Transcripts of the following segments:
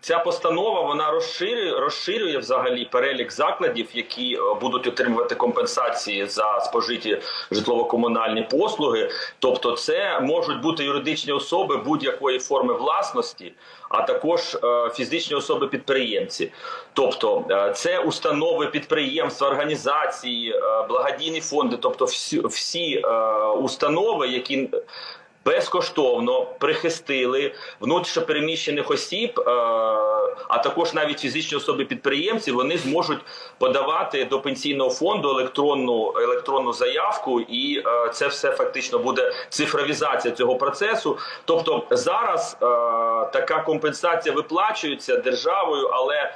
Ця постанова вона розширює розширює взагалі перелік закладів, які е, будуть отримувати компенсації за спожиті житлово-комунальні послуги. Тобто, це можуть бути юридичні особи будь-якої форми власності, а також е, фізичні особи-підприємці. Тобто, е, це установи, підприємства, організації, благодійні фонди, тобто всі, всі установи, які безкоштовно прихистили внутрішньопереміщених осіб, е, а також навіть фізичні особи-підприємці, вони зможуть подавати до пенсійного фонду електронну електронну заявку, і е, це все фактично буде цифровізація цього процесу. Тобто зараз е, така компенсація виплачується державою, але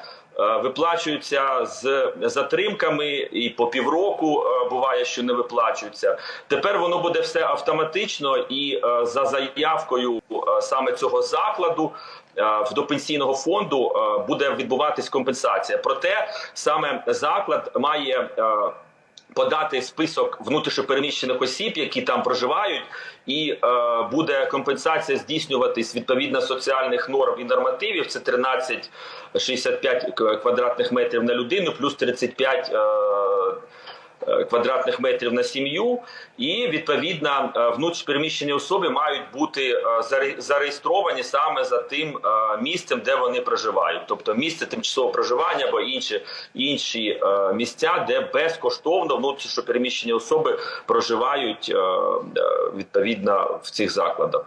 Виплачуються з затримками і по півроку е, буває, що не виплачуються. Тепер воно буде все автоматично і е, за заявкою е, саме цього закладу е, до пенсійного фонду е, буде відбуватись компенсація. Проте саме заклад має. Подати список внутрішньопереміщених осіб, які там проживають, і е, буде компенсація здійснюватись відповідно соціальних норм і нормативів. Це 13,65 к- квадратних метрів на людину, плюс 35 е, е, квадратних метрів на сім'ю, і відповідно е, внутрішньопереміщені особи мають бути е, зареєстровані саме за тим е, місцем, де вони проживають, тобто місце тимчасового проживання або інші інші е, місця, де безкоштовно внутрішньопереміщені особи проживають е, е, відповідно в цих закладах.